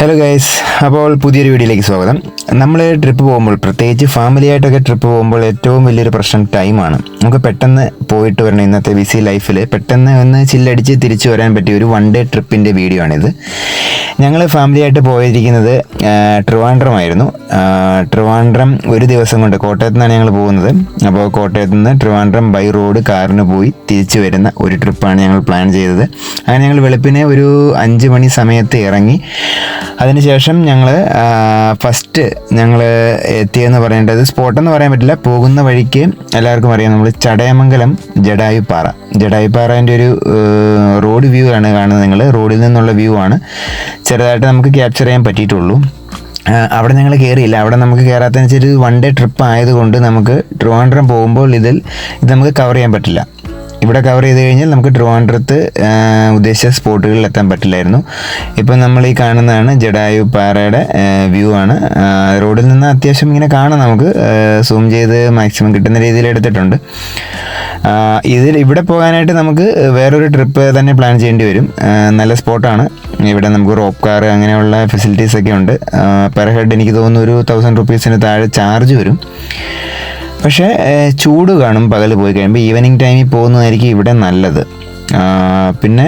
Hello guys അപ്പോൾ പുതിയൊരു വീഡിയോയിലേക്ക് സ്വാഗതം. നമ്മൾ ട്രിപ്പ് പോകുമ്പോൾ പ്രത്യേകിച്ച് ഫാമിലി ആയിട്ടൊക്കെ ട്രിപ്പ് പോകുമ്പോൾ ഏറ്റവും വലിയൊരു പ്രശ്നം ടൈമാണ് നമുക്ക് പെട്ടെന്ന് പോയിട്ട് വരണം. ഇന്നത്തെ ബിസി ലൈഫിൽ പെട്ടെന്ന് ഒന്ന് ചില്ലടിച്ച് തിരിച്ചു വരാൻ പറ്റിയ ഒരു വൺ ഡേ ട്രിപ്പിന്റെ വീഡിയോ ആണിത്. ഞങ്ങൾ ഫാമിലി ആയിട്ട് പോയിരിക്കുന്നത് ട്രിവാൻഡ്രമായിരുന്നു ട്രിവാൻഡ്രം ഒരു ദിവസം കൊണ്ട് കോട്ടയത്ത് നിന്നാണ് ഞങ്ങൾ പോകുന്നത്. അപ്പോൾ കോട്ടയത്ത് നിന്ന് ട്രിവാൻഡ്രം ബൈ റോഡ് കാറിന് പോയി തിരിച്ചു വരുന്ന ഒരു ട്രിപ്പാണ് ഞങ്ങൾ പ്ലാൻ ചെയ്തത്. അങ്ങനെ ഞങ്ങൾ വെളുപ്പിനെ ഒരു അഞ്ച് മണി സമയത്ത് ഇറങ്ങി. അതിനുശേഷം ഞങ്ങൾ ഫസ്റ്റ് ഞങ്ങൾ എത്തിയെന്ന് പറയേണ്ടത് സ്പോട്ടെന്ന് പറയാൻ പറ്റില്ല. പോകുന്ന വഴിക്ക് എല്ലാവർക്കും അറിയാം നമ്മൾ ചടയമംഗലം ജഡായുപ്പാറ. ജഡായുപ്പാറേന്റെ ഒരു റോഡ് വ്യൂ ആണ് കാണുന്നത് നിങ്ങൾ റോഡിൽ നിന്നുള്ള വ്യൂ ആണ്. ചെറുതായിട്ട് നമുക്ക് ക്യാപ്ചർ ചെയ്യാൻ പറ്റിയിട്ടുള്ളൂ. അവിടെ ഞങ്ങൾ കയറിയില്ല അവിടെ നമുക്ക് കയറാത്തതിനനുസരിച്ച് വൺ ഡേ ട്രിപ്പ് ആയതുകൊണ്ട് നമുക്ക് ട്രിവാൻഡ്രം പോകുമ്പോൾ ഇതിൽ ഇത് നമുക്ക് കവർ ചെയ്യാൻ പറ്റില്ല. ഇവിടെ കവർ ചെയ്ത് കഴിഞ്ഞാൽ നമുക്ക് ട്രിവാൻഡ്രത്ത് ഉദ്ദേശിച്ച സ്പോട്ടുകളിൽ എത്താൻ പറ്റില്ലായിരുന്നു. ഇപ്പം നമ്മൾ ഈ കാണുന്നതാണ് ജഡായു പാറയുടെ വ്യൂ ആണ്. റോഡിൽ നിന്ന് അത്യാവശ്യം ഇങ്ങനെ കാണാം നമുക്ക്. സൂം ചെയ്ത് മാക്സിമം കിട്ടുന്ന രീതിയിൽ എടുത്തിട്ടുണ്ട്. ഇതിൽ ഇവിടെ പോകാനായിട്ട് നമുക്ക് വേറൊരു ട്രിപ്പ് തന്നെ പ്ലാൻ ചെയ്യേണ്ടി വരും. നല്ല സ്പോട്ടാണ്. ഇവിടെ നമുക്ക് റോപ്പ് കാർ അങ്ങനെയുള്ള ഫെസിലിറ്റീസ് ഒക്കെ ഉണ്ട്. പെർ ഹെഡ് എനിക്ക് തോന്നുന്നു ഒരു തൗസൻഡ് റുപ്പീസിന് താഴെ ചാർജ് വരും. പക്ഷേ ചൂട് കാണും പകൽ പോയി കഴിയുമ്പോൾ ഈവനിങ് ടൈമിൽ പോകുന്നതായിരിക്കും ഇവിടെ നല്ലത്. പിന്നെ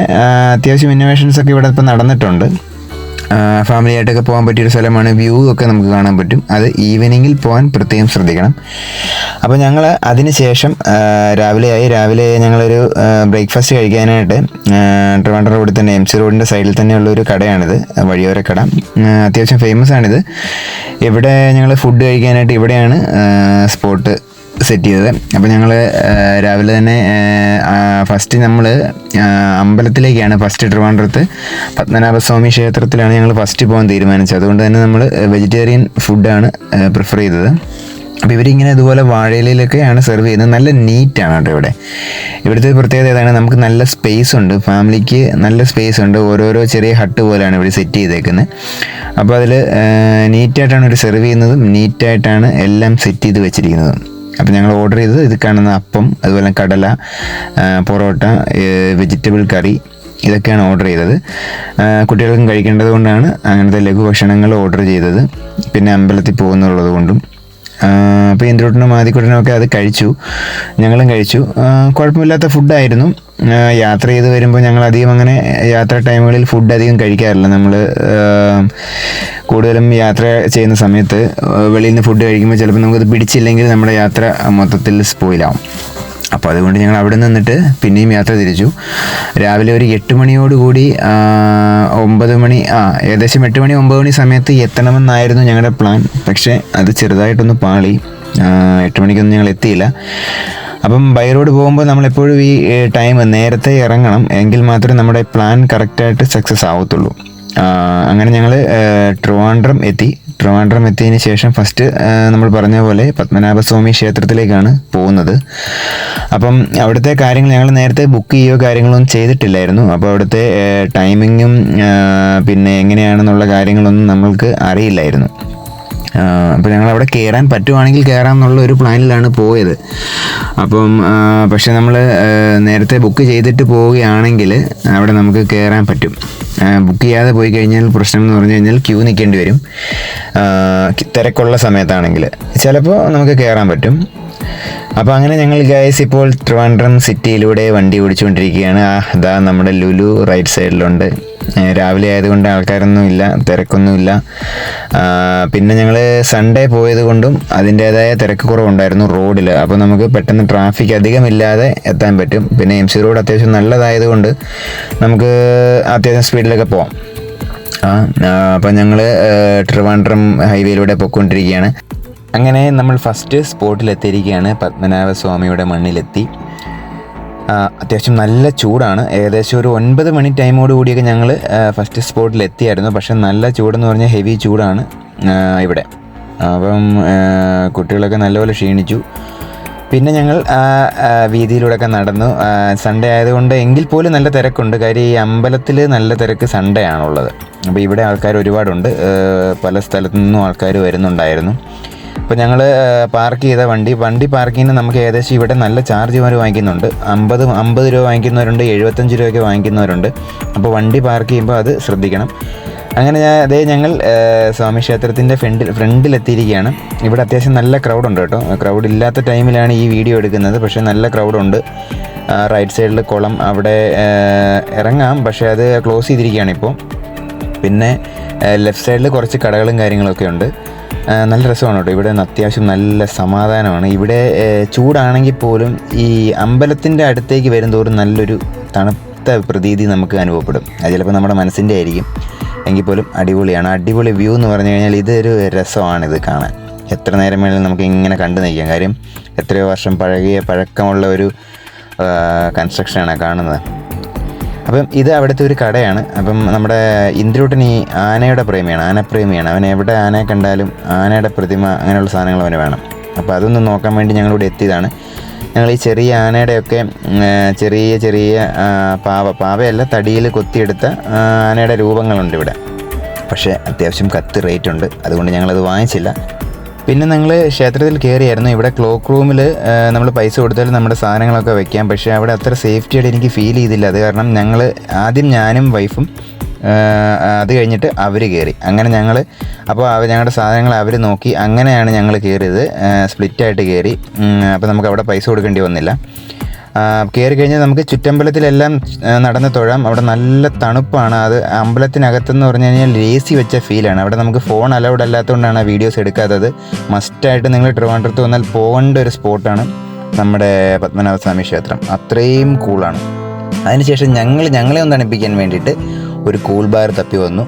അത്യാവശ്യം ഇന്നോവേഷൻസ് ഒക്കെ ഇവിടെ ഇപ്പം നടന്നിട്ടുണ്ട്. ഫാമിലി ആയിട്ടൊക്കെ പോകാൻ പറ്റിയൊരു സ്ഥലമാണ് വ്യൂ ഒക്കെ നമുക്ക് കാണാൻ പറ്റും. അത് ഈവനിങ്ങിൽ പോകാൻ പ്രത്യേകം ശ്രദ്ധിക്കണം. അപ്പോൾ ഞങ്ങൾ അതിന് ശേഷം രാവിലെ രാവിലെയായി. രാവിലെ ഞങ്ങളൊരു ബ്രേക്ക്ഫാസ്റ്റ് കഴിക്കാനായിട്ട് ട്രിവാൻഡ്രം റോഡിൽ തന്നെ എം സി റോഡിന്റെ സൈഡിൽ തന്നെയുള്ള ഒരു കടയാണിത് വഴിയോര കട അത്യാവശ്യം ഫേമസ് ആണിത്. ഇവിടെ ഞങ്ങൾ ഫുഡ് കഴിക്കാനായിട്ട് ഇവിടെയാണ് സ്പോട്ട് സെറ്റ് ചെയ്തത്. അപ്പോൾ ഞങ്ങൾ രാവിലെ തന്നെ ഫസ്റ്റ് നമ്മൾ അമ്പലത്തിലേക്കാണ് ഫസ്റ്റ് ട്രിവാൻഡ്രത്ത്. പത്മനാഭസ്വാമി ക്ഷേത്രത്തിലാണ് ഞങ്ങൾ ഫസ്റ്റ് പോകാൻ തീരുമാനിച്ചത്. അതുകൊണ്ട് തന്നെ നമ്മൾ വെജിറ്റേറിയൻ ഫുഡാണ് പ്രിഫർ ചെയ്തത്. അപ്പോൾ ഇവരിങ്ങനെ ഇതുപോലെ വാഴയിലൊക്കെയാണ് സെർവ് ചെയ്യുന്നത്. നല്ല നീറ്റാണ് കേട്ടോ ഇവിടെ. ഇവിടുത്തെ പ്രത്യേകത ഏതാണ്? നമുക്ക് നല്ല സ്പേസ് ഉണ്ട്. ഫാമിലിക്ക് നല്ല സ്പേസ് ഉണ്ട്. ഓരോരോ ചെറിയ ഹട്ട് പോലെയാണ് ഇവർ സെറ്റ് ചെയ്തേക്കുന്നത് അപ്പോൾ അതിൽ നീറ്റായിട്ടാണ് ഇവർ സെർവ് ചെയ്യുന്നതും നീറ്റായിട്ടാണ് എല്ലാം സെറ്റ് ചെയ്ത് വെച്ചിരിക്കുന്നതും. അപ്പോൾ ഞങ്ങൾ ഓർഡർ ചെയ്തത് ഇത് കാണുന്ന അപ്പം അതുപോലെ കടല പൊറോട്ട വെജിറ്റബിൾ കറി ഇതൊക്കെയാണ് ഓർഡർ ചെയ്തത്. കുട്ടികൾക്കും കഴിക്കേണ്ടത് കൊണ്ടാണ് അങ്ങനത്തെ ലഘു ഭക്ഷണങ്ങൾ ഓർഡർ ചെയ്തത്. പിന്നെ അമ്പലത്തിൽ പോകുന്നുള്ളത് കൊണ്ടും. അപ്പോൾ ഇന്ദ്രൂട്ടനും ആദിക്കുട്ടനും ഒക്കെ അത് കഴിച്ചു. ഞങ്ങളും കഴിച്ചു. കുഴപ്പമില്ലാത്ത ഫുഡായിരുന്നു യാത്ര ചെയ്ത് വരുമ്പോൾ ഞങ്ങൾ അധികം അങ്ങനെ യാത്ര ടൈമുകളിൽ ഫുഡ് അധികം കഴിക്കാറില്ല. നമ്മൾ കൂടുതലും യാത്ര ചെയ്യുന്ന സമയത്ത് വെളിയിൽ നിന്ന് ഫുഡ് കഴിക്കുമ്പോൾ ചിലപ്പോൾ നമുക്കത് പിടിച്ചില്ലെങ്കിൽ നമ്മുടെ യാത്ര മൊത്തത്തിൽ സ്പോയിലാവും അപ്പോൾ അതുകൊണ്ട് ഞങ്ങൾ അവിടെ നിന്നിട്ട് പിന്നെയും യാത്ര തിരിച്ചു. രാവിലെ ഒരു എട്ട് മണിയോടുകൂടി കൂടി ഒമ്പത് മണി ആ ഏകദേശം എട്ട് മണി ഒമ്പത് മണി സമയത്ത് എത്തണമെന്നായിരുന്നു ഞങ്ങളുടെ പ്ലാൻ പക്ഷേ അത് ചെറുതായിട്ടൊന്ന് പാളി. എട്ട് മണിക്കൊന്നും ഞങ്ങൾ എത്തിയില്ല. അപ്പം ബൈ റോഡ് പോകുമ്പോൾ നമ്മളെപ്പോഴും ഈ ടൈം നേരത്തെ ഇറങ്ങണം. എങ്കിൽ മാത്രമേ നമ്മുടെ പ്ലാൻ കറക്റ്റായിട്ട് സക്സസ് ആവത്തുള്ളൂ. അങ്ങനെ ഞങ്ങൾ ട്രിവാൻഡ്രം എത്തി. ട്രിവാൻഡ്രം എത്തിയതിന് ശേഷം ഫസ്റ്റ് നമ്മൾ പറഞ്ഞ പോലെ പത്മനാഭസ്വാമി ക്ഷേത്രത്തിലേക്കാണ് പോകുന്നത്. അപ്പം അവിടുത്തെ കാര്യങ്ങൾ ഞങ്ങൾ നേരത്തെ ബുക്ക് ചെയ്യുകയോ കാര്യങ്ങളൊന്നും ചെയ്തിട്ടില്ലായിരുന്നു. അപ്പോൾ അവിടുത്തെ ടൈമിങ്ങും പിന്നെ എങ്ങനെയാണെന്നുള്ള കാര്യങ്ങളൊന്നും നമ്മൾക്ക് അറിയില്ലായിരുന്നു. അപ്പോൾ ഞങ്ങൾ അവിടെ കയറാൻ പറ്റുവാണെങ്കിൽ കയറാം എന്നുള്ള ഒരു പ്ലാനിലാണ് പോയത്. അപ്പം പക്ഷേ നമ്മൾ നേരത്തെ ബുക്ക് ചെയ്തിട്ട് പോവുകയാണെങ്കിൽ അവിടെ നമുക്ക് കയറാൻ പറ്റും. ബുക്ക് ചെയ്യാതെ പോയി കഴിഞ്ഞാൽ പ്രശ്നം എന്ന് പറഞ്ഞു കഴിഞ്ഞാൽ ക്യൂ നിൽക്കേണ്ടി വരും. തിരക്കുള്ള സമയത്താണെങ്കിൽ. ചിലപ്പോൾ നമുക്ക് കയറാൻ പറ്റും. അപ്പോൾ അങ്ങനെ ഞങ്ങൾ ഗൈസ് ഇപ്പോൾ ട്രിവാൻഡ്രം സിറ്റിയിലൂടെ വണ്ടി ഓടിച്ചുകൊണ്ടിരിക്കുകയാണ്. ആ ഇതാ നമ്മുടെ ലുലു റൈറ്റ് സൈഡിലുണ്ട് രാവിലെ ആയതുകൊണ്ട് ആൾക്കാരൊന്നും ഇല്ല തിരക്കൊന്നുമില്ല പിന്നെ ഞങ്ങൾ സൺഡേ പോയത് കൊണ്ടും അതിന്റേതായ തിരക്ക് കുറവുണ്ടായിരുന്നു റോഡിൽ അപ്പോൾ നമുക്ക് പെട്ടെന്ന് ട്രാഫിക് അധികമില്ലാതെ എത്താൻ പറ്റും. പിന്നെ എം സി റോഡ് അത്യാവശ്യം നല്ലതായതുകൊണ്ട് നമുക്ക് അത്യാവശ്യം സ്പീഡിലൊക്കെ പോവാം. അപ്പം ഞങ്ങൾ ട്രിവാൻഡ്രം ഹൈവേയിലൂടെ പോയിക്കൊണ്ടിരിക്കുകയാണ്. അങ്ങനെ നമ്മൾ ഫസ്റ്റ് സ്പോട്ടിൽ എത്തിയിരിക്കുകയാണ് പത്മനാഭസ്വാമിയുടെ മണ്ണിലെത്തി. അത്യാവശ്യം നല്ല ചൂടാണ്. ഏകദേശം ഒരു ഒൻപത് മണി ടൈമോട് കൂടിയൊക്കെ ഞങ്ങൾ ഫസ്റ്റ് സ്പോട്ടിൽ എത്തിയായിരുന്നു പക്ഷെ നല്ല ചൂടെന്ന് പറഞ്ഞാൽ ഹെവി ചൂടാണ് ഇവിടെ. അപ്പം കുട്ടികളൊക്കെ നല്ലപോലെ ക്ഷീണിച്ചു. പിന്നെ ഞങ്ങൾ വീതിയിലൂടെയൊക്കെ നടന്നു. സൺഡേ ആയതുകൊണ്ട് എങ്കിൽ പോലും നല്ല തിരക്കുണ്ട്. കാര്യം ഈ അമ്പലത്തിൽ നല്ല തിരക്ക് സൺഡേ ആണുള്ളത്. അപ്പോൾ ഇവിടെ ആൾക്കാർ ഒരുപാടുണ്ട്. പല സ്ഥലത്തു നിന്നും ആൾക്കാർ വരുന്നുണ്ടായിരുന്നു. അപ്പോൾ ഞങ്ങൾ പാർക്ക് ചെയ്ത വണ്ടി വണ്ടി പാർക്കിങ്ങിന് നമുക്ക് ഏകദേശം ഇവിടെ നല്ല ചാർജ് ഇവർ വാങ്ങിക്കുന്നുണ്ട്. അമ്പത് അമ്പത് രൂപ വാങ്ങിക്കുന്നവരുണ്ട് എഴുപത്തഞ്ച് രൂപയ്ക്ക് വാങ്ങിക്കുന്നവരുണ്ട്. അപ്പോൾ വണ്ടി പാർക്ക് ചെയ്യുമ്പോൾ അത് ശ്രദ്ധിക്കണം. അങ്ങനെ ഞാൻ അതേ ഞങ്ങൾ സ്വാമി ക്ഷേത്രത്തിന്റെ ഫ്രണ്ടിൽ ഫ്രണ്ടിലെത്തിയിരിക്കുകയാണ്. ഇവിടെ അത്യാവശ്യം നല്ല ക്രൗഡ് ഉണ്ട് കേട്ടോ. ക്രൗഡ് ഇല്ലാത്ത ടൈമിലാണ് ഈ വീഡിയോ എടുക്കുന്നത്. പക്ഷേ നല്ല ക്രൗഡുണ്ട് റൈറ്റ് സൈഡിൽ കുളം അവിടെ ഇറങ്ങാം. പക്ഷേ അത് ക്ലോസ് ചെയ്തിരിക്കുകയാണ് ഇപ്പോൾ പിന്നെ ലെഫ്റ്റ് സൈഡിൽ കുറച്ച് കടകളും കാര്യങ്ങളൊക്കെ ഉണ്ട്. നല്ല രസമാണ് കേട്ടോ. ഇവിടെ നിന്ന് അത്യാവശ്യം നല്ല സമാധാനമാണ്. ഇവിടെ ചൂടാണെങ്കിൽ പോലും ഈ അമ്പലത്തിന്റെ അടുത്തേക്ക് വരുന്തോറും നല്ലൊരു തണുത്ത പ്രതീതി നമുക്ക് അനുഭവപ്പെടും. അത് ചിലപ്പോൾ നമ്മുടെ മനസ്സിന്റെ ആയിരിക്കും. എങ്കിൽ പോലും അടിപൊളിയാണ്. അടിപൊളി വ്യൂ എന്ന് പറഞ്ഞു കഴിഞ്ഞാൽ ഇതൊരു രസമാണ് ഇത് കാണാൻ. എത്ര നേരം വേണമെങ്കിലും നമുക്ക് ഇങ്ങനെ കണ്ടു നിൽക്കാം. കാര്യം എത്രയോ വർഷം പഴകിയ പഴക്കമുള്ള ഒരു കൺസ്ട്രക്ഷനാണ് കാണുന്നത്. അപ്പം ഇത് അവിടുത്തെ ഒരു കടയാണ്. അപ്പം നമ്മുടെ ഇന്ദ്രൂട്ടൻ ഈ ആനയുടെ പ്രേമിയാണ് ആനപ്രേമിയാണ്. അവൻ എവിടെ ആനയെ കണ്ടാലും ആനയുടെ പ്രതിമ അങ്ങനെയുള്ള സാധനങ്ങൾ അവന് വേണം. അപ്പോൾ അതൊന്ന് നോക്കാൻ വേണ്ടി ഞങ്ങളിവിടെ എത്തിയതാണ്. ഞങ്ങൾ ഈ ചെറിയ ആനയുടെയൊക്കെ ചെറിയ ചെറിയ പാവ പാവയല്ല തടിയിൽ കൊത്തിയെടുത്ത ആനയുടെ രൂപങ്ങളുണ്ട് ഇവിടെ. പക്ഷേ അത്യാവശ്യം കത്ത് റേറ്റ് ഉണ്ട്. അതുകൊണ്ട് ഞങ്ങളത് വാങ്ങിച്ചില്ല. പിന്നെ നിങ്ങൾ ക്ഷേത്രത്തിൽ കയറിയായിരുന്നു ഇവിടെ ക്ലോക്ക് റൂമിൽ നമ്മൾ പൈസ കൊടുത്താൽ നമ്മുടെ സാധനങ്ങളൊക്കെ വെക്കാം. പക്ഷേ അവിടെ അത്ര സേഫ്റ്റി ആയിട്ട് എനിക്ക് ഫീൽ ചെയ്തില്ല. അത് കാരണം ഞങ്ങൾ ആദ്യം ഞാനും വൈഫും അത് കഴിഞ്ഞിട്ട് അവർ കയറി അങ്ങനെ ഞങ്ങൾ അപ്പോൾ അവ ഞങ്ങളുടെ സാധനങ്ങൾ അവർ നോക്കി. അങ്ങനെയാണ് ഞങ്ങൾ കയറിയത് സ്പ്ലിറ്റായിട്ട് കയറി അപ്പോൾ നമുക്ക് അവിടെ പൈസ കൊടുക്കേണ്ടി വന്നില്ല. കയറി കഴിഞ്ഞാൽ നമുക്ക് ചുറ്റമ്പലത്തിലെല്ലാം നടന്ന് തൊഴാം. അവിടെ നല്ല തണുപ്പാണ്. അത് അമ്പലത്തിനകത്തെന്ന് പറഞ്ഞു കഴിഞ്ഞാൽ എ സി വെച്ച ഫീലാണ്. അവിടെ നമുക്ക് ഫോൺ അലൗഡ് അല്ലാത്തതുകൊണ്ടാണ് വീഡിയോസ് എടുക്കാത്തത്. മസ്റ്റായിട്ട് നിങ്ങൾ ട്രിവാൻഡ്രത്ത് വന്നാൽ പോകേണ്ട ഒരു സ്പോട്ടാണ് നമ്മുടെ പത്മനാഭസ്വാമി ക്ഷേത്രം. അത്രയും കൂളാണ് അതിനുശേഷം ഞങ്ങൾ ഞങ്ങളെ ഒന്ന് തണുപ്പിക്കാൻ വേണ്ടിയിട്ട് ഒരു കൂൾ ബാർ തപ്പി വന്നു.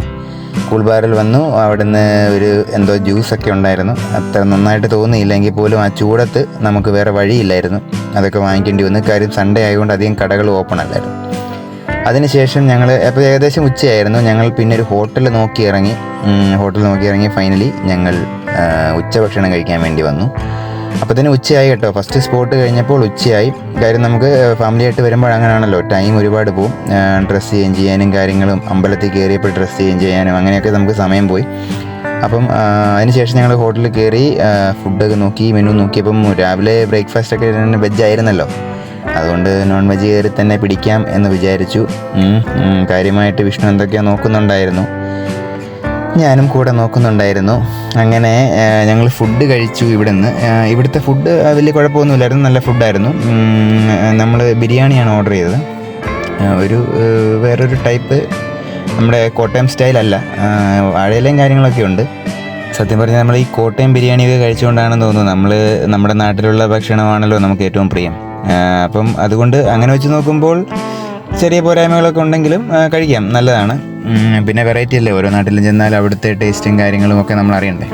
കൂൾ ബാറിൽ വന്നു. അവിടുന്ന് ഒരു എന്തോ ജ്യൂസൊക്കെ ഉണ്ടായിരുന്നു. അത്ര നന്നായിട്ട് തോന്നിയില്ലെങ്കിൽ പോലും ആ ചൂടത്ത് നമുക്ക് വേറെ വഴിയില്ലായിരുന്നു. അതൊക്കെ വാങ്ങിക്കേണ്ടി വന്നു. കാര്യം സൺഡേ ആയതുകൊണ്ട് അധികം കടകൾ ഓപ്പൺ അല്ലായിരുന്നു. അതിനുശേഷം ഞങ്ങൾ അപ്പോൾ ഏകദേശം ഉച്ചയായിരുന്നു. ഞങ്ങൾ പിന്നെ ഒരു ഹോട്ടൽ നോക്കി ഇറങ്ങി ഹോട്ടൽ നോക്കി ഇറങ്ങി ഫൈനലി ഞങ്ങൾ ഉച്ചഭക്ഷണം കഴിക്കാൻ വേണ്ടി വന്നു. അപ്പോൾ തന്നെ ഉച്ചയായി കേട്ടോ. ഫസ്റ്റ് സ്പോട്ട് കഴിഞ്ഞപ്പോൾ ഉച്ചയായി. കാര്യം നമുക്ക് ഫാമിലി ആയിട്ട് വരുമ്പോൾ അങ്ങനെയാണല്ലോ. ടൈം ഒരുപാട് പോവും. ഡ്രസ്സ് ചേഞ്ച് ചെയ്യാനും കാര്യങ്ങളും അമ്പലത്തിൽ കയറിയപ്പോൾ ഡ്രസ്സ് ചേഞ്ച് ചെയ്യാനും അങ്ങനെയൊക്കെ നമുക്ക് സമയം പോയി. അപ്പം അതിനുശേഷം ഞങ്ങൾ ഹോട്ടലിൽ കയറി ഫുഡൊക്കെ നോക്കി മെനു നോക്കിയപ്പം രാവിലെ ബ്രേക്ക്ഫാസ്റ്റ് ഒക്കെ വെജ് ആയിരുന്നല്ലോ. അതുകൊണ്ട് നോൺ വെജ് കയറി തന്നെ പിടിക്കാം എന്ന് വിചാരിച്ചു. കാര്യമായിട്ട് വിഷ്ണു എന്തൊക്കെയാണ് നോക്കുന്നുണ്ടായിരുന്നു. ഞാനും കൂടെ നോക്കുന്നുണ്ടായിരുന്നു. അങ്ങനെ ഞങ്ങൾ ഫുഡ് കഴിച്ചു ഇവിടെ നിന്ന് ഇവിടുത്തെ ഫുഡ് വലിയ കുഴപ്പമൊന്നുമില്ലായിരുന്നു. നല്ല ഫുഡായിരുന്നു നമ്മൾ ബിരിയാണിയാണ് ഓർഡർ ചെയ്തത്. ഒരു വേറൊരു ടൈപ്പ് നമ്മുടെ കോട്ടയം സ്റ്റൈലല്ല വാഴയിലേയും കാര്യങ്ങളൊക്കെ ഉണ്ട്. സത്യം പറഞ്ഞാൽ നമ്മൾ ഈ കോട്ടയം ബിരിയാണി ബിരിയാണിയൊക്കെ കഴിച്ചുകൊണ്ടാണെന്ന് തോന്നുന്നു. നമ്മൾ നമ്മുടെ നാട്ടിലുള്ള ഭക്ഷണമാണല്ലോ നമുക്ക് ഏറ്റവും പ്രിയം. അപ്പം അതുകൊണ്ട് അങ്ങനെ വെച്ച് നോക്കുമ്പോൾ ചെറിയ പോരായ്മകളൊക്കെ ഉണ്ടെങ്കിലും കഴിക്കാം. നല്ലതാണ്. പിന്നെ വെറൈറ്റി അല്ലേ? ഓരോ നാട്ടിലും ചെന്നാൽ അവിടുത്തെ ടേസ്റ്റും കാര്യങ്ങളും ഒക്കെ നമ്മൾ അറിയണ്ടേ?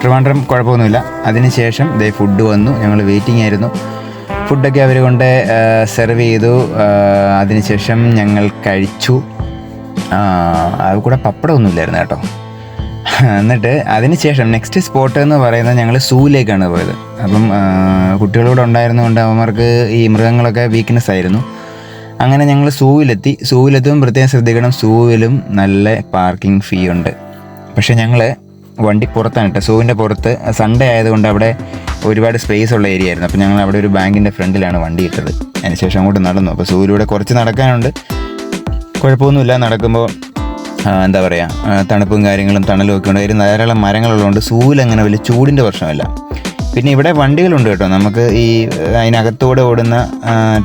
ട്രിവാൻഡ്രം കുഴപ്പമൊന്നുമില്ല. അതിനുശേഷം ദേ ഫുഡ് വന്നു. ഞങ്ങൾ വെയിറ്റിംഗ് ആയിരുന്നു. ഫുഡൊക്കെ അവർ കൊണ്ട് സെർവ് ചെയ്തു. അതിനുശേഷം ഞങ്ങൾ കഴിച്ചു. അത് കൂടെ പപ്പടമൊന്നുമില്ലായിരുന്നു കേട്ടോ. എന്നിട്ട് അതിനുശേഷം നെക്സ്റ്റ് സ്പോട്ട് എന്ന് പറയുന്നത് ഞങ്ങൾ സൂവിലേക്കാണ് പോയത്. അപ്പം കുട്ടികളൂടെ ഉണ്ടായിരുന്നതുകൊണ്ട് അവന്മാർക്ക് ഈ മൃഗങ്ങളൊക്കെ വീക്ക്നെസ് ആയിരുന്നു. അങ്ങനെ ഞങ്ങൾ സൂവിലെത്തി. സൂവിലെത്തുമ്പോൾ പ്രത്യേകം ശ്രദ്ധിക്കണം സൂവിലും നല്ല പാർക്കിംഗ് ഫീ ഉണ്ട്. പക്ഷേ ഞങ്ങൾ വണ്ടി പുറത്താണ് കേട്ടോ സൂവിന്റെ പുറത്ത് സൺഡേ ആയതുകൊണ്ട് അവിടെ ഒരുപാട് സ്പേസ് ഉള്ള ഏരിയ ആയിരുന്നു. അപ്പോൾ ഞങ്ങൾ അവിടെ ഒരു ബാങ്കിന്റെ ഫ്രണ്ടിലാണ് വണ്ടി ഇട്ടത്. അതിനുശേഷം അങ്ങോട്ട് നടന്നു. അപ്പോൾ സൂവിലൂടെ കുറച്ച് നടക്കാനുണ്ട്. കുഴപ്പമൊന്നുമില്ല. നടക്കുമ്പോൾ എന്താ പറയുക തണുപ്പും കാര്യങ്ങളും തണലും ഒക്കെ ഉണ്ട്. ധാരാളം മരങ്ങളുള്ളതുകൊണ്ട് സൂവിൽ അങ്ങനെ വലിയ ചൂടിന്റെ പ്രശ്നമില്ല. പിന്നെ ഇവിടെ വണ്ടികളുണ്ട് കേട്ടോ. നമുക്ക് ഈ അതിനകത്തൂടെ ഓടുന്ന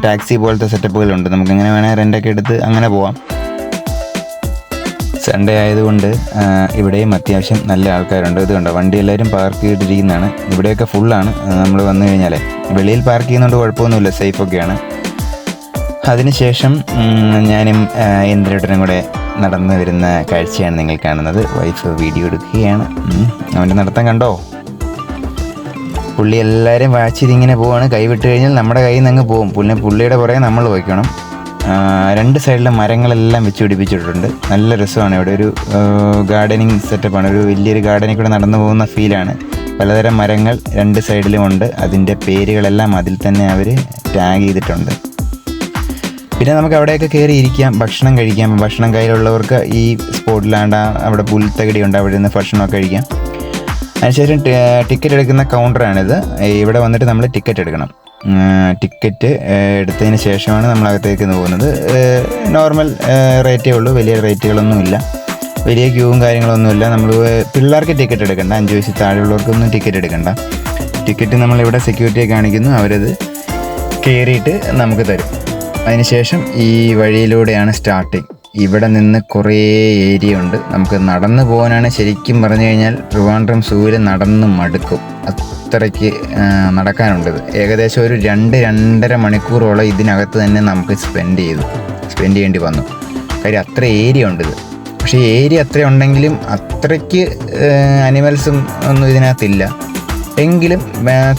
ടാക്സി പോലത്തെ സെറ്റപ്പുകളുണ്ട്. നമുക്ക് എങ്ങനെ വേണേൽ റെന്റൊക്കെ എടുത്ത് അങ്ങനെ പോവാം. സൺഡേ ആയതുകൊണ്ട് ഇവിടെയും അത്യാവശ്യം നല്ല ആൾക്കാരുണ്ട്. ഇത് കണ്ടോ? വണ്ടി എല്ലാവരും പാർക്ക് ചെയ്തിരിക്കുന്നതാണ് ഇവിടെയൊക്കെ ഫുള്ളാണ് നമ്മൾ വന്നു കഴിഞ്ഞാൽ വെളിയിൽ പാർക്ക് ചെയ്യുന്നതുകൊണ്ട് കുഴപ്പമൊന്നുമില്ല. സേഫൊക്കെയാണ് അതിനുശേഷം ഞാനും ഇന്ദ്രേട്ടനും കൂടെ നടന്നു വരുന്ന കാഴ്ചയാണ് നിങ്ങൾ കാണുന്നത്. വൈഫ് വീഡിയോ എടുക്കുകയാണ്. അവന്റെ നടത്തം കണ്ടോ? പുള്ളി എല്ലാവരും വാച്ച് ചെയ്തിങ്ങനെ പോവാണ് കൈവിട്ട് കഴിഞ്ഞാൽ നമ്മുടെ കയ്യിൽ നിന്ന് അങ്ങ് പോകും പിന്നെ പുള്ളിയുടെ പുറകെ നമ്മൾ വയ്ക്കണം. രണ്ട് സൈഡിലെ മരങ്ങളെല്ലാം വെച്ച് പിടിപ്പിച്ചിട്ടുണ്ട്. നല്ല രസമാണ് ഇവിടെ. ഒരു ഗാർഡനിങ് സെറ്റപ്പാണ് ഒരു വലിയൊരു ഗാർഡനിൽ കൂടെ നടന്നു പോകുന്ന ഫീലാണ് പലതരം മരങ്ങൾ രണ്ട് സൈഡിലും ഉണ്ട്. അതിന്റെ പേരുകളെല്ലാം അതിൽ തന്നെ അവർ ടാഗ് ചെയ്തിട്ടുണ്ട്. പിന്നെ നമുക്ക് അവിടെയൊക്കെ കയറി ഇരിക്കാം. ഭക്ഷണം കഴിക്കാം. ഭക്ഷണം കയ്യിലുള്ളവർക്ക് ഈ സ്പോട്ടിലാണ്ട് അവിടെ പുൽത്തകടി ഉണ്ട് അവിടെ നിന്ന് ഭക്ഷണമൊക്കെ കഴിക്കാം. അതിനുശേഷം ടിക്കറ്റ് എടുക്കുന്ന കൗണ്ടറാണിത് ഇവിടെ വന്നിട്ട് നമ്മൾ ടിക്കറ്റ് എടുക്കണം. ടിക്കറ്റ് എടുത്തതിന് ശേഷമാണ് നമ്മൾ അകത്തേക്ക് പോകുന്നത്. നോർമൽ റേറ്റേ ഉള്ളൂ. വലിയ റേറ്റുകളൊന്നുമില്ല വലിയ ക്യൂവും കാര്യങ്ങളൊന്നുമില്ല നമ്മൾ പിള്ളേർക്ക് ടിക്കറ്റ് എടുക്കണ്ട. അഞ്ച് വയസ്സിൽ താഴെയുള്ളവർക്കൊന്നും ടിക്കറ്റ് എടുക്കണ്ട. ടിക്കറ്റ് നമ്മളിവിടെ സെക്യൂരിറ്റിയെ കാണിക്കുന്നു. അവരത് കയറിയിട്ട് നമുക്ക് തരും. അതിനുശേഷം ഈ വഴിയിലൂടെയാണ് സ്റ്റാർട്ടിങ് ഇവിടെ നിന്ന് കുറേ ഏരിയ ഉണ്ട്. നമുക്ക് നടന്നു പോകാനാണ് ശരിക്കും പറഞ്ഞു കഴിഞ്ഞാൽ ട്രിവാൻഡ്രം സൂര്യൻ നടന്ന് മടുക്കും. അത്രയ്ക്ക് നടക്കാനുണ്ട് ഏകദേശം ഒരു രണ്ട് രണ്ടര മണിക്കൂറോളം ഇതിനകത്ത് തന്നെ നമുക്ക് സ്പെൻഡ് ചെയ്തു. സ്പെൻഡ് ചെയ്യേണ്ടി വന്നു. കാര്യം അത്ര ഏരിയ ഉണ്ട് ഇത്. പക്ഷേ ഏരിയ അത്ര ഉണ്ടെങ്കിലും അത്രയ്ക്ക് അനിമൽസും ഒന്നും ഇതിനകത്തില്ല. എങ്കിലും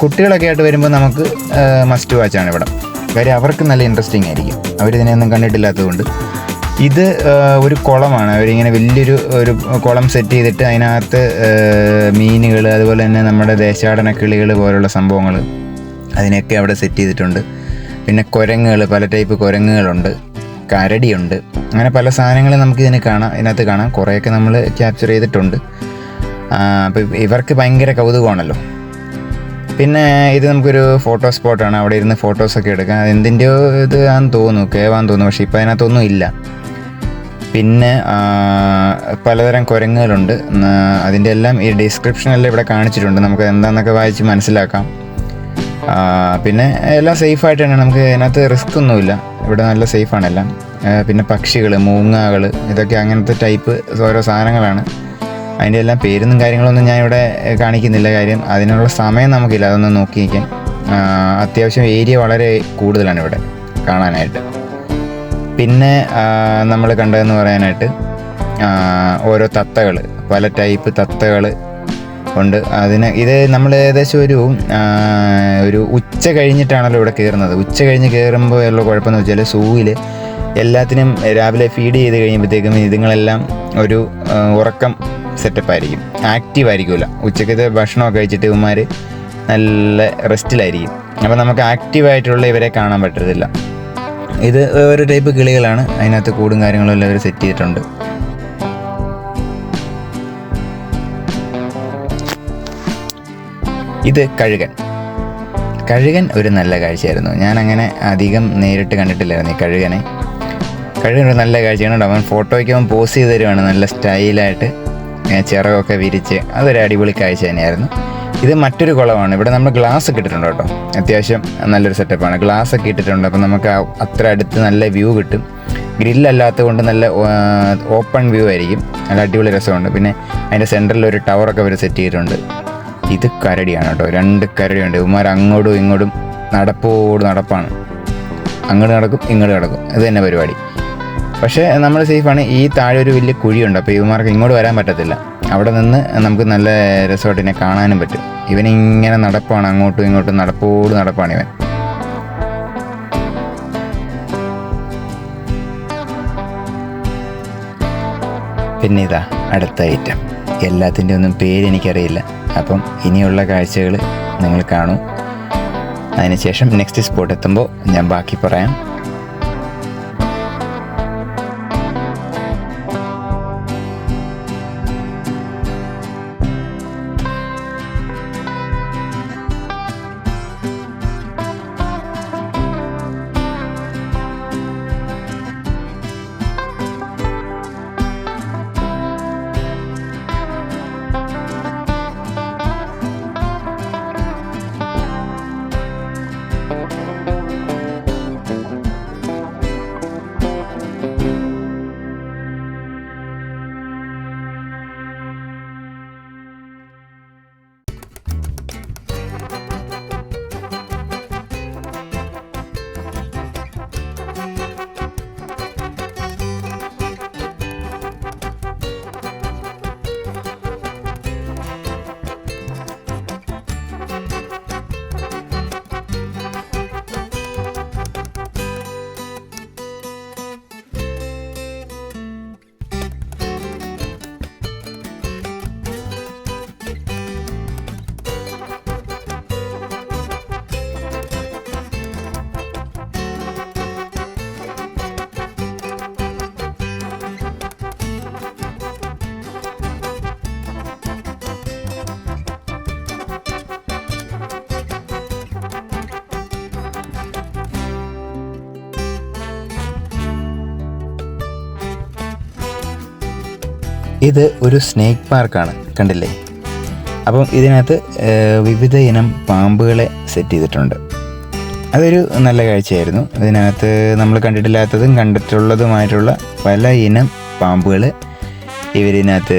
കുട്ടികളൊക്കെ ആയിട്ട് വരുമ്പോൾ നമുക്ക് മസ്റ്റ് വാച്ചാണ് ഇവിടെ. കാര്യം അവർക്ക് നല്ല ഇൻട്രസ്റ്റിംഗ് ആയിരിക്കും. അവരിതിനെയൊന്നും കണ്ടിട്ടില്ലാത്തതുകൊണ്ട്. ഇത് ഒരു കുളമാണ്. അവരിങ്ങനെ വലിയൊരു ഒരു കുളം സെറ്റ് ചെയ്തിട്ട് അതിനകത്ത് മീനുകൾ അതുപോലെ തന്നെ നമ്മുടെ ദേശാടന കിളികൾ പോലുള്ള സംഭവങ്ങൾ അതിനൊക്കെ അവിടെ സെറ്റ് ചെയ്തിട്ടുണ്ട്. പിന്നെ കുരങ്ങുകൾ പല ടൈപ്പ് കുരങ്ങുകളുണ്ട്. കരടിയുണ്ട്. അങ്ങനെ പല സാധനങ്ങളും നമുക്ക് ഇതിന് കാണാം ഇതിനകത്ത് കാണാം. കുറേയൊക്കെ നമ്മൾ ക്യാപ്ചർ ചെയ്തിട്ടുണ്ട്. അപ്പോൾ ഇവർക്ക് ഭയങ്കര കൗതുകമാണല്ലോ. പിന്നെ ഇത് നമുക്കൊരു ഫോട്ടോ സ്പോട്ടാണ് അവിടെ ഇരുന്ന് ഫോട്ടോസൊക്കെ എടുക്കാം. അതെന്തിന്റെയോ ഇത് ആണെന്ന് തോന്നുന്നു കേവാന്ന് തോന്നുന്നു. പക്ഷേ ഇപ്പോൾ അതിനകത്തൊന്നും ഇല്ല. പിന്നെ പലതരം കുരങ്ങുകളുണ്ട്. അതിന്റെ എല്ലാം ഈ ഡിസ്ക്രിപ്ഷനെല്ലാം ഇവിടെ കാണിച്ചിട്ടുണ്ട്. നമുക്ക് എന്താണെന്നൊക്കെ വായിച്ച് മനസ്സിലാക്കാം. പിന്നെ എല്ലാം സേഫായിട്ട് തന്നെ നമുക്ക് അതിനകത്ത് റിസ്ക് ഒന്നുമില്ല. ഇവിടെ നല്ല സേഫാണ് എല്ലാം. പിന്നെ പക്ഷികൾ മൂങ്ങകൾ ഇതൊക്കെ അങ്ങനത്തെ ടൈപ്പ് ഓരോ സാധനങ്ങളാണ്. അതിന്റെ എല്ലാം പേരൊന്നും കാര്യങ്ങളൊന്നും ഞാൻ ഇവിടെ കാണിക്കുന്നില്ല കാര്യം. അതിനുള്ള സമയം നമുക്കില്ല. അതൊന്ന് നോക്കി നിൽക്കാൻ. അത്യാവശ്യം ഏരിയ വളരെ കൂടുതലാണ് ഇവിടെ കാണാനായിട്ട്. പിന്നെ നമ്മൾ കണ്ടതെന്ന് പറയാനായിട്ട് ഓരോ തത്തകൾ പല ടൈപ്പ് തത്തകൾ ഉണ്ട്. അതിന് ഇത് നമ്മൾ ഏകദേശം ഒരു ഒരു ഉച്ച കഴിഞ്ഞിട്ടാണല്ലോ ഇവിടെ കയറുന്നത്. ഉച്ച കഴിഞ്ഞ് കയറുമ്പോൾ ഉള്ള കുഴപ്പമെന്ന് വെച്ചാൽ സൂവിൽ എല്ലാത്തിനും രാവിലെ ഫീഡ് ചെയ്ത് കഴിയുമ്പോഴത്തേക്കും ഇതുങ്ങളെല്ലാം ഒരു ഉറക്കം സെറ്റപ്പ് ആയിരിക്കും. ആക്റ്റീവ് ആയിരിക്കില്ല ഉച്ചക്കത്തെ ഭക്ഷണമൊക്കെ കഴിച്ചിട്ട് ഇവന്മാർ നല്ല റെസ്റ്റിലായിരിക്കും അപ്പോൾ നമുക്ക് ആക്റ്റീവായിട്ടുള്ള ഇവരെ കാണാൻ പറ്റത്തില്ല. ഇത് ഓരോ ടൈപ്പ് കിളികളാണ്. അതിനകത്ത് കൂടും കാര്യങ്ങളും എല്ലാം അവർ സെറ്റ് ചെയ്തിട്ടുണ്ട്. ഇത് കഴുകൻ. കഴുകൻ ഒരു നല്ല കാഴ്ചയായിരുന്നു. ഞാൻ അങ്ങനെ അധികം നേരിട്ട് കണ്ടിട്ടില്ലായിരുന്നു ഈ കഴുകനെ. കഴുകൻ ഒരു നല്ല കാഴ്ചയാണ്. അവൻ ഫോട്ടോയ്ക്ക് അവൻ പോസ് ചെയ്ത് തരുവാണ്. നല്ല സ്റ്റൈലായിട്ട് ചിറകൊക്കെ വിരിച്ച്. അതൊരു അടിപൊളി കാഴ്ച തന്നെയായിരുന്നു. ഇത് മറ്റൊരു കുളമാണ്. ഇവിടെ നമ്മൾ ഗ്ലാസ് ഒക്കെ ഇട്ടിട്ടുണ്ട് കേട്ടോ. അത്യാവശ്യം നല്ലൊരു സെറ്റപ്പാണ് ഗ്ലാസ് ഒക്കെ ഇട്ടിട്ടുണ്ട്. അപ്പം നമുക്ക് അത്ര അടുത്ത് നല്ല വ്യൂ കിട്ടും. ഗ്രില്ലല്ലാത്തത് കൊണ്ട് നല്ല ഓപ്പൺ വ്യൂ ആയിരിക്കും. നല്ല അടിപൊളി രസമുണ്ട്. പിന്നെ അതിന്റെ സെന്ററിൽ ഒരു ടവറൊക്കെ അവർ സെറ്റ് ചെയ്തിട്ടുണ്ട്. ഇത് കരടിയാണ് കേട്ടോ. രണ്ട് കരടിയുണ്ട്. ഉമ്മാർ അങ്ങോട്ടും ഇങ്ങോട്ടും നടപ്പോട് നടപ്പാണ്. അങ്ങോട്ട് നടക്കും ഇങ്ങോട്ട് നടക്കും. ഇത് തന്നെ പരിപാടി. പക്ഷേ നമ്മൾ സേഫാണ് ഈ താഴെ ഒരു വലിയ കുഴിയുണ്ട്. അപ്പോൾ ഇവന്മാർക്ക് ഇങ്ങോട്ട് വരാൻ പറ്റത്തില്ല. അവിടെ നിന്ന് നമുക്ക് നല്ല രസമായിട്ട് കാണാനും പറ്റും. ഇവനിങ്ങനെ നടപ്പാണ് അങ്ങോട്ടും ഇങ്ങോട്ടും നടപ്പോട് നടപ്പാണ് ഇവൻ. പിന്നെ ഇതാ അടുത്ത ഐറ്റം എല്ലാത്തിന്റെ ഒന്നും പേര് എനിക്കറിയില്ല. അപ്പം ഇനിയുള്ള കാഴ്ചകൾ നിങ്ങൾ കാണൂ. അതിനുശേഷം നെക്സ്റ്റ് സ്പോട്ട് എത്തുമ്പോൾ ഞാൻ ബാക്കി പറയാം. ഇത് ഒരു സ്നേക്ക് പാർക്കാണ് കണ്ടില്ലേ? അപ്പം ഇതിനകത്ത് വിവിധ ഇനം പാമ്പുകളെ സെറ്റ് ചെയ്തിട്ടുണ്ട്. അതൊരു നല്ല കാഴ്ചയായിരുന്നു. ഇതിനകത്ത് നമ്മൾ കണ്ടിട്ടില്ലാത്തതും കണ്ടിട്ടുള്ളതുമായിട്ടുള്ള പല ഇനം പാമ്പുകൾ ഇവരിനകത്ത്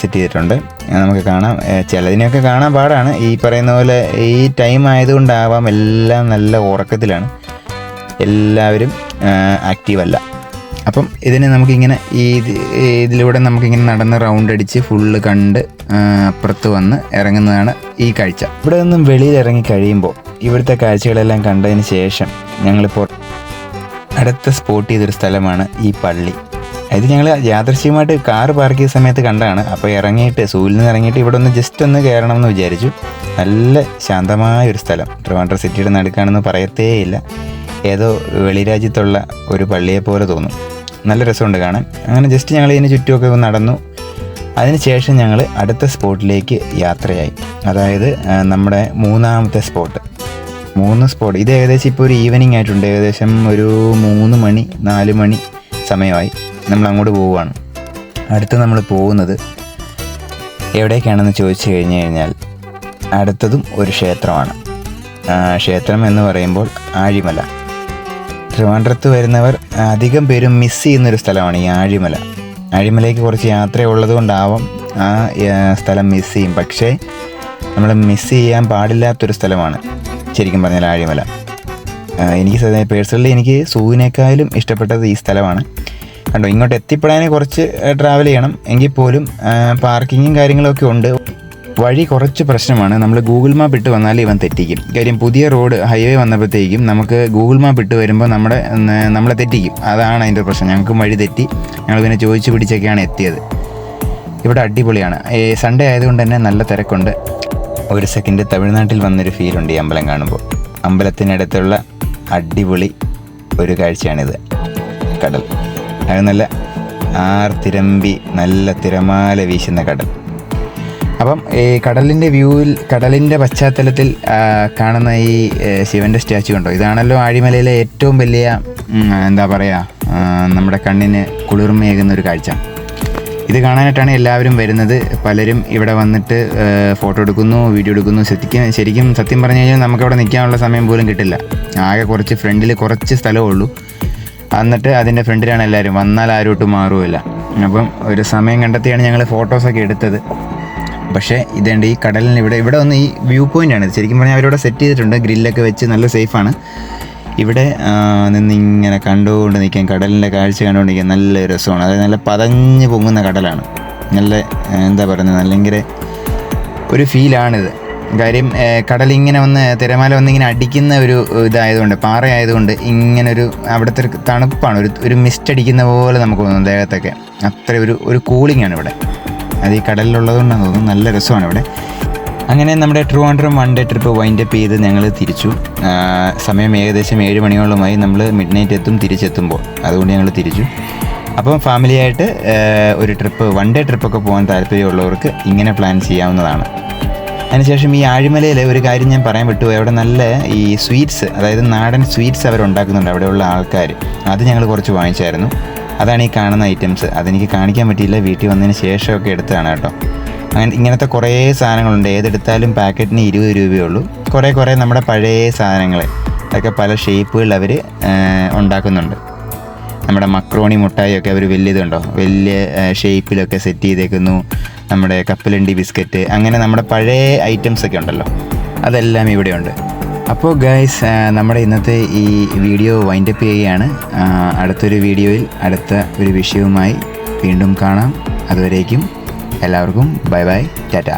സെറ്റ് ചെയ്തിട്ടുണ്ട്. നമുക്ക് കാണാം. ചിലതിനെയൊക്കെ കാണാൻ പാടാണ്. ഈ പറയുന്ന പോലെ ഈ ടൈം ആയതുകൊണ്ടാവാം എല്ലാം നല്ല ഉറക്കത്തിലാണ്. എല്ലാവരും ആക്റ്റീവ് അല്ല അപ്പം ഇതിന് നമുക്കിങ്ങനെ ഈ ഇത് ഇതിലൂടെ നമുക്കിങ്ങനെ നടന്ന് റൗണ്ട് അടിച്ച് ഫുള്ള് കണ്ട് അപ്പുറത്ത് വന്ന് ഇറങ്ങുന്നതാണ് ഈ കാഴ്ച. ഇവിടെ നിന്നും വെളിയിൽ ഇറങ്ങി കഴിയുമ്പോൾ ഇവിടുത്തെ കാഴ്ചകളെല്ലാം കണ്ടതിന് ശേഷം ഞങ്ങളിപ്പോൾ അടുത്ത സ്പോട്ട് ചെയ്തൊരു സ്ഥലമാണ് ഈ പള്ളി. അതായത് ഞങ്ങൾ യാദൃശ്യമായിട്ട് കാർ പാർക്ക് ചെയ്ത സമയത്ത് കണ്ടതാണ്. അപ്പോൾ ഇറങ്ങിയിട്ട് സൂര്യൽ നിന്ന് ഇറങ്ങിയിട്ട് ഇവിടെ ഒന്ന് ജസ്റ്റ് ഒന്ന് കയറണം എന്ന് വിചാരിച്ചു. നല്ല ശാന്തമായ ഒരു സ്ഥലം. ട്രിവാൻഡ്ര സിറ്റിയുടെ നടുക്കാണെന്ന് പറയത്തേയില്ല. ഏതോ വെളിരാജ്യത്തുള്ള ഒരു പള്ളിയെ പോലെ തോന്നും. നല്ല രസമുണ്ട് കാണാൻ. അങ്ങനെ ജസ്റ്റ് ഞങ്ങൾ ഇതിന് ചുറ്റുമൊക്കെ നടന്നു. അതിനുശേഷം ഞങ്ങൾ അടുത്ത സ്പോട്ടിലേക്ക് യാത്രയായി. അതായത് നമ്മുടെ മൂന്നാമത്തെ സ്പോട്ട്. മൂന്ന് സ്പോട്ട്. ഇത് ഏകദേശം ഇപ്പോൾ ഒരു ഈവനിങ് ആയിട്ടുണ്ട്. ഏകദേശം ഒരു മൂന്ന് മണി നാല് മണി സമയമായി. നമ്മൾ അങ്ങോട്ട് പോവുകയാണ്. അടുത്ത് നമ്മൾ പോകുന്നത് എവിടേക്കാണെന്ന് ചോദിച്ചു കഴിഞ്ഞു കഴിഞ്ഞാൽ അടുത്തതും ഒരു ക്ഷേത്രമാണ്. ക്ഷേത്രം എന്ന് പറയുമ്പോൾ ആഴിമല. ട്രിവാൻഡ്രത്ത് വരുന്നവർ അധികം പേരും മിസ് ചെയ്യുന്നൊരു സ്ഥലമാണ് ഈ ആഴിമല. ആഴിമലയ്ക്ക് കുറച്ച് യാത്ര ഉള്ളതുകൊണ്ടാവാം ആ സ്ഥലം മിസ് ചെയ്യും. പക്ഷേ നമ്മൾ മിസ് ചെയ്യാൻ പാടില്ലാത്തൊരു സ്ഥലമാണ് ശരിക്കും പറഞ്ഞാൽ ആഴിമല. എനിക്ക് പേഴ്സണലി എനിക്ക് സൂവിനേക്കാളും ഇഷ്ടപ്പെട്ടത് ഈ സ്ഥലമാണ്. കണ്ടോ ഇങ്ങോട്ട് എത്തിപ്പെടാനേ കുറച്ച് ട്രാവൽ ചെയ്യണം. എങ്കിൽ പോലും പാർക്കിങ്ങും കാര്യങ്ങളൊക്കെ ഉണ്ട്. വഴി കുറച്ച് പ്രശ്നമാണ്. നമ്മൾ ഗൂഗിൾ മാപ്പ് ഇട്ട് വന്നാൽ ഇവൻ തെറ്റിക്കും. കാര്യം പുതിയ റോഡ് ഹൈവേ വന്നപ്പോഴത്തേക്കും നമുക്ക് ഗൂഗിൾ മാപ്പ് ഇട്ട് വരുമ്പോൾ നമ്മുടെ നമ്മളെ തെറ്റിക്കും. അതാണ് അതിന്റെ പ്രശ്നം. ഞങ്ങൾക്കും വഴി തെറ്റി. ഞങ്ങൾ പിന്നെ ചോദിച്ചു പിടിച്ചൊക്കെയാണ് എത്തിയത്. ഇവിടെ അടിപൊളിയാണ്. സൺഡേ ആയതുകൊണ്ട് തന്നെ നല്ല തിരക്കുണ്ട്. ഒരു സെക്കൻഡ് തമിഴ്നാട്ടിൽ വന്നൊരു ഫീലുണ്ട് ഈ അമ്പലം കാണുമ്പോൾ അമ്പലത്തിനടുത്തുള്ള അടിപൊളി ഒരു കാഴ്ചയാണിത്. കടൽ. അത് നല്ല ആർത്തിരമ്പി നല്ല തിരമാല വീശുന്ന കടൽ. അപ്പം ഈ കടലിന്റെ വ്യൂവിൽ കടലിന്റെ പശ്ചാത്തലത്തിൽ കാണുന്ന ഈ ശിവന്റെ സ്റ്റാച്ചു ഉണ്ടോ ഇതാണല്ലോ ആഴിമലയിലെ ഏറ്റവും വലിയ എന്താ പറയുക നമ്മുടെ കണ്ണിന് കുളിർമയേകുന്ന ഒരു കാഴ്ച. ഇത് കാണാനായിട്ടാണ് എല്ലാവരും വരുന്നത്. പലരും ഇവിടെ വന്നിട്ട് ഫോട്ടോ എടുക്കുന്നു വീഡിയോ എടുക്കുന്നു. ശരിക്കും ശരിക്കും സത്യം പറഞ്ഞു കഴിഞ്ഞാൽ നമുക്കവിടെ നിൽക്കാനുള്ള സമയം പോലും കിട്ടില്ല. ആകെ കുറച്ച് ഫ്രണ്ടിൽ കുറച്ച് സ്ഥലമേ ഉള്ളൂ. എന്നിട്ട് അതിന്റെ ഫ്രണ്ടിലാണ് എല്ലാവരും. വന്നാൽ ആരോട്ടും മാറുമില്ല അപ്പം ഒരു സമയം കണ്ടെത്തിയാണ് ഞങ്ങൾ ഫോട്ടോസൊക്കെ എടുത്തത്. പക്ഷേ ഇതേണ്ട ഈ കടലിന് ഇവിടെ ഇവിടെ ഒന്ന് ഈ വ്യൂ പോയിന്റ് ആണ്. ശരിക്കും പറഞ്ഞാൽ അവരിവിടെ സെറ്റ് ചെയ്തിട്ടുണ്ട്. ഗ്രില്ലൊക്കെ വെച്ച് നല്ല സേഫാണ് ഇവിടെ നിന്ന് ഇങ്ങനെ കണ്ടുകൊണ്ട് നിൽക്കാൻ കടലിന്റെ കാഴ്ച കണ്ടുകൊണ്ട് നിൽക്കാൻ നല്ല രസമാണ്. അതായത് നല്ല പതഞ്ഞ് പൊങ്ങുന്ന കടലാണ്. നല്ല എന്താ പറയുന്നത് അല്ലെങ്കിൽ ഒരു ഫീലാണിത് കാര്യം കടലിങ്ങനെ വന്ന് തിരമാല വന്ന് ഇങ്ങനെ അടിക്കുന്ന ഒരു ഇതായതുകൊണ്ട് പാറയായതുകൊണ്ട് ഇങ്ങനെ ഒരു അവിടുത്തെ ഒരു തണുപ്പാണ്. ഒരു ഒരു മിസ്റ്റ് അടിക്കുന്ന പോലെ നമുക്ക് തോന്നുന്നു ദേഹത്തൊക്കെ. അത്ര ഒരു ഒരു കൂളിംഗ് ആണ് ഇവിടെ. അത് ഈ കടലിലുള്ളതുകൊണ്ടാണ് തോന്നുന്നു. നല്ല രസമാണ് ഇവിടെ. അങ്ങനെ നമ്മുടെ Trivandrum one day trip wind up ചെയ്ത് ഞങ്ങൾ തിരിച്ചു. സമയം ഏകദേശം ഏഴ് മണിയോളമായി നമ്മൾ മിഡ് നൈറ്റ് എത്തും തിരിച്ചെത്തുമ്പോൾ. അതുകൊണ്ട് ഞങ്ങൾ തിരിച്ചു. അപ്പം ഫാമിലിയായിട്ട് ഒരു ട്രിപ്പ് വൺ ഡേ ട്രിപ്പൊക്കെ പോകാൻ താല്പര്യമുള്ളവർക്ക് ഇങ്ങനെ പ്ലാൻ ചെയ്യാവുന്നതാണ്. അതിനുശേഷം ഈ ആഴിമലയിൽ ഒരു കാര്യം ഞാൻ പറയാൻ വിട്ടു അവിടെ നല്ല ഈ സ്വീറ്റ്സ് അതായത് നാടൻ സ്വീറ്റ്സ് അവരുണ്ടാക്കുന്നുണ്ട്. അവിടെയുള്ള ആൾക്കാർ അത് ഞങ്ങൾ കുറച്ച് വാങ്ങിച്ചായിരുന്നു. അതാണ് ഈ കാണുന്ന ഐറ്റംസ് അതെനിക്ക് കാണിക്കാൻ പറ്റിയില്ല. വീട്ടിൽ വന്നതിന് ശേഷമൊക്കെ എടുത്തതാണ് കേട്ടോ. അങ്ങനെ ഇങ്ങനത്തെ കുറേ സാധനങ്ങളുണ്ട്. ഏതെടുത്താലും പാക്കറ്റിന് ഇരുപത് രൂപയേ ഉള്ളൂ കുറേ കുറേ നമ്മുടെ പഴയ സാധനങ്ങൾ. അതൊക്കെ പല ഷേപ്പുകളിൽ അവർ ഉണ്ടാക്കുന്നുണ്ട്. നമ്മുടെ മക്രോണി മുട്ടായിയൊക്കെ അവർ വലിയതുണ്ടോ? വലിയ ഷേപ്പിലൊക്കെ സെറ്റ് ചെയ്തേക്കുന്നു. നമ്മുടെ കപ്പലണ്ടി ബിസ്ക്കറ്റ്. അങ്ങനെ നമ്മുടെ പഴയ ഐറ്റംസൊക്കെ ഉണ്ടല്ലോ. അതെല്ലാം ഇവിടെയുണ്ട്. അപ്പോൾ ഗൈസ് നമ്മുടെ ഇന്നത്തെ ഈ വീഡിയോ വൈൻഡപ്പ് ചെയ്യുകയാണ്. അടുത്തൊരു വീഡിയോയിൽ അടുത്ത ഒരു വിഷയവുമായി വീണ്ടും കാണാം. അതുവരേക്കും എല്ലാവർക്കും ബൈ ബൈ ടാറ്റ.